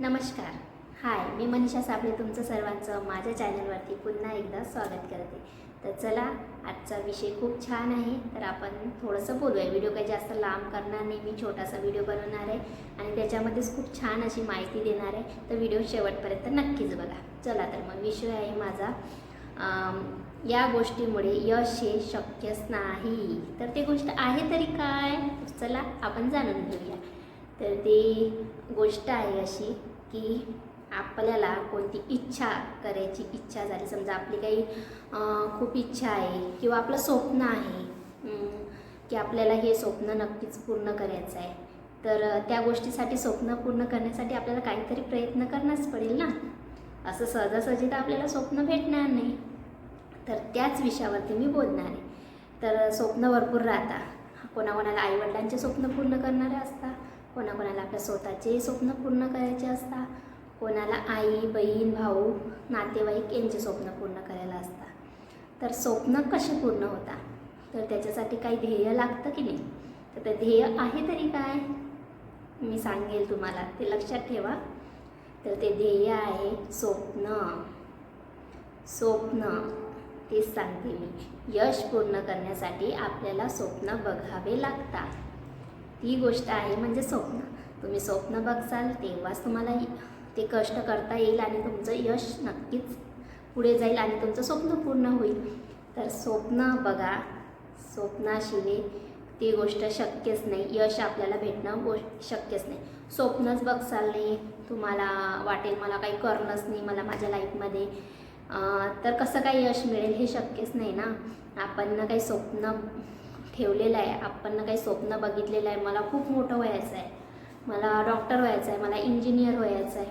नमस्कार. हाय मी मनीषा साबळे तुमचं सर्वांचं माझ्या चॅनलवरती पुन्हा एकदा स्वागत करते. तर चला आजचा विषय खूप छान आहे. तर आपण थोडंसं बोलूया. व्हिडिओ काही जास्त लांब करणार नाही. मी छोटासा व्हिडिओ बनवणार आहे आणि त्याच्यामध्येच खूप छान अशी माहिती देणार आहे. तर व्हिडिओ शेवटपर्यंत नक्कीच बघा. चला तर मग विषय आहे माझा. या गोष्टीमुळे यश हे शक्यच नाही. तर ते गोष्ट आहे तरी काय? चला आपण जाणून घेऊया. तर ती गोष्ट आहे अशी की आपल्याला कोणती इच्छा करायची इच्छा झाली समजा आपली काही खूप इच्छा आहे किंवा आपलं स्वप्न आहे की आपल्याला हे स्वप्न नक्कीच पूर्ण करायचं आहे तर त्या गोष्टीसाठी स्वप्न पूर्ण करण्यासाठी आपल्याला काहीतरी प्रयत्न करणंच पडेल ना? असं सहजासहजी तर आपल्याला स्वप्न भेटणार नाही. तर त्याच विषयावरती मी बोलणार आहे. तर स्वप्न भरपूर राहता कोणाकोणाला आईवडिलांचे स्वप्न पूर्ण करणारे असतात. कोणाकोणाला आपल्या स्वतःचे स्वप्न पूर्ण करायचे असतात कोणाला आई बहीण भाऊ नातेवाईक यांचे स्वप्न पूर्ण करायला असतात तर स्वप्न कसे पूर्ण होतात तर त्याच्यासाठी काही ध्येय लागतं की नाही? तर ते ध्येय आहे तरी काय? मी सांगेल तुम्हाला ते लक्षात ठेवा. तर ते ध्येय आहे स्वप्न. स्वप्न. तेच सांगते मी. यश पूर्ण करण्यासाठी आपल्याला स्वप्न बघावे लागतात. ती गोष्ट आहे म्हणजे स्वप्न. तुम्ही स्वप्न बघसाल तेव्हाच तुम्हाला ते कष्ट करता येईल आणि तुमचं यश नक्कीच पुढे जाईल आणि तुमचं स्वप्न पूर्ण होईल. तर स्वप्न बघा. स्वप्नाशिवाय ती गोष्ट शक्यच नाही. यश आपल्याला भेटणं गो शक्यच नाही. स्वप्नच बघसाल नाही. तुम्हाला वाटेल मला काही करणंच नाही मला माझ्या लाईफमध्ये. तर कसं काही यश मिळेल हे शक्यच नाही ना. आपण ना काही स्वप्न ठेवलेलं आहे. आपण काही स्वप्न बघितलेलं आहे. मला खूप मोठं व्हायचं आहे. मला डॉक्टर व्हायचं आहे. मला इंजिनियर व्हायचं आहे.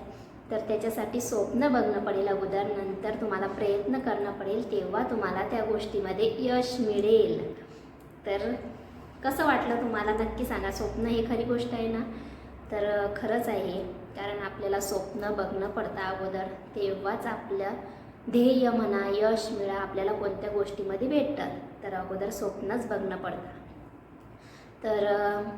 तर त्याच्यासाठी स्वप्न बघणं पडेल अगोदर. नंतर तुम्हाला प्रयत्न करणं पडेल. तेव्हा तुम्हाला त्या गोष्टीमध्ये यश मिळेल. तर कसं वाटलं तुम्हाला? नक्की सांगा. स्वप्न हे खरी गोष्ट आहे ना? तर खरंच आहे कारण आपल्याला स्वप्न बघणं पडतं अगोदर. तेव्हाच आपलं ध्येय म्हणा यश मिळा आपल्याला कोणत्या गोष्टीमध्ये भेटतात? तर अगोदर स्वप्नच बघणं पडतं. तर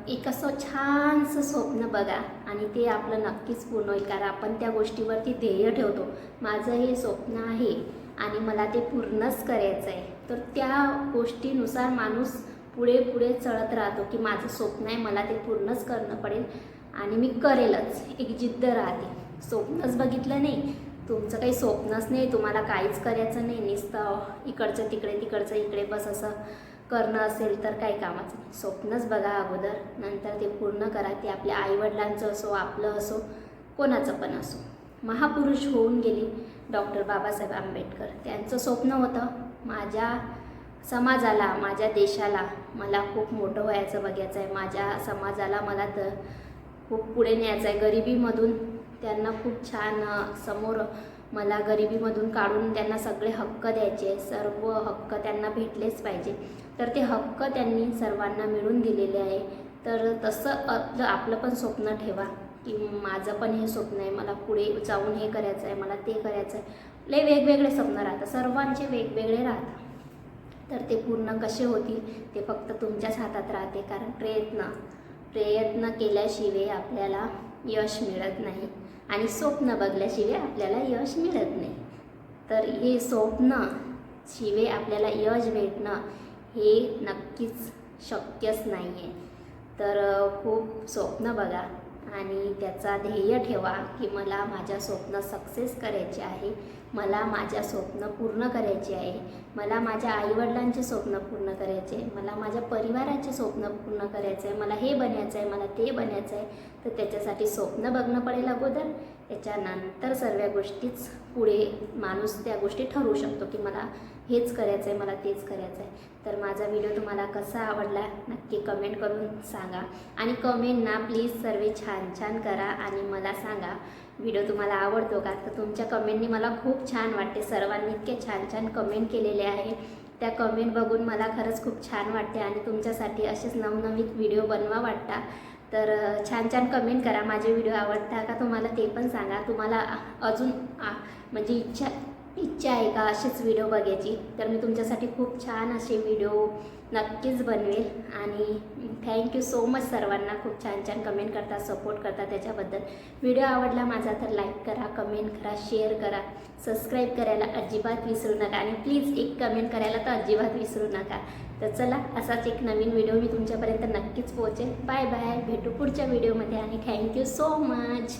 एक असं छानसं स्वप्न बघा आणि ते आपलं नक्कीच पूर्ण होईल. कारण आपण त्या गोष्टीवरती ध्येय ठेवतो. माझं हे स्वप्न आहे आणि मला ते पूर्णच करायचं आहे. तर त्या गोष्टीनुसार माणूस पुढे पुढे चढत राहतो की माझं स्वप्न आहे मला ते पूर्णच करणं पडेल आणि मी करेलच. एक जिद्द राहते. स्वप्नच बघितलं नाही तुमचं काही स्वप्नच नाही तुम्हाला काहीच करायचं नाही नुसतं इकडचं तिकडे तिकडचं इकडे बस असं करणं असेल तर काही कामाचं नाही. स्वप्नच बघा अगोदर नंतर ते पूर्ण करा. ते आपल्या आईवडिलांचं असो आपलं असो कोणाचं पण असो. महापुरुष होऊन गेले डॉक्टर बाबासाहेब आंबेडकर. त्यांचं स्वप्न होतं माझ्या समाजाला माझ्या देशाला मला खूप मोठं व्हायचं बघायचं आहे. माझ्या समाजाला मला तर खूप पुढे न्यायचं आहे. गरिबीमधून त्यांना खूप छान समोर मला गरिबीमधून काढून त्यांना सगळे हक्क द्यायचे सर्व हक्क त्यांना भेटलेच पाहिजे. तर ते हक्क त्यांनी सर्वांना मिळून दिलेले आहे. तर तसं आपलं आपलं पण स्वप्न ठेवा की माझं पण हे स्वप्न आहे मला पुढे जाऊन हे करायचं आहे मला ते करायचं आहे लय वेगवेगळे स्वप्न राहतात सर्वांचे वेगवेगळे राहतात. तर ते पूर्ण कसे होतील ते फक्त तुमच्याच हातात राहते. कारण प्रयत्न प्रयत्न केल्याशिवाय आपल्याला यश मिळत नाही. आणि स्वप्न बघल्याशिवाय आपल्याला यश मिळत नाही. तर हे स्वप्न शिवाय आपल्याला यश भेटणं हे नक्कीच शक्यच नाही आहे तर खूप स्वप्न बघा. आणि त्याचा ध्येय ठेवा की मला माझ्या स्वप्न सक्सेस करायचे आहे. मला माझ्या स्वप्न पूर्ण करायचे आहे. मला माझ्या आईवडिलांचे स्वप्न पूर्ण करायचे आहे. मला माझ्या परिवाराचे स्वप्न पूर्ण करायचं आहे. मला हे बनायचं आहे मला ते बनायचं आहे. तर त्याच्यासाठी स्वप्न बघणं पडेल अगोदर. त्याच्यानंतर सर्व गोष्टीच पुढे माणूस त्या गोष्टी ठरवू शकतो की मला हेच करायचं आहे मला तेच करायचं आहे तर माझा व्हिडिओ तुम्हाला कसा आवडला नक्की कमेंट करून सांगा. आणि कमेंट ना प्लीज सर्व छान छान करा आणि मला सांगा व्हिडिओ तुम्हाला आवडतो का? तर तुमच्या कमेंटनी मला खूप छान वाटते. सर्वांनी इतके छान छान कमेंट केलेले आहे. त्या कमेंट बघून मला खरंच खूप छान वाटते आणि तुमच्यासाठी असेच नवनवीन व्हिडिओ बनवा वाटता. तर छान छान कमेंट करा. माझे व्हिडिओ आवडता का तुम्हाला ते पण सांगा. तुम्हाला अजून आ- म्हणजे इच्छा इच्छा आहे का असेच व्हिडिओ बघायची? तर मी तुमच्यासाठी खूप छान असे व्हिडिओ नक्कीच बनवेल. आणि थँक्यू सो मच सर्वांना. खूप छान छान कमेंट करता सपोर्ट करता त्याच्याबद्दल. व्हिडिओ आवडला माझा तर लाईक करा कमेंट करा शेअर करा. सबस्क्राईब करायला अजिबात विसरू नका. आणि प्लीज एक कमेंट करायला तर अजिबात विसरू नका. तर चला असाच एक नवीन व्हिडिओ मी तुमच्यापर्यंत नक्कीच पोहोचेल. बाय बाय भेटू पुढच्या व्हिडिओमध्ये आणि थँक्यू सो मच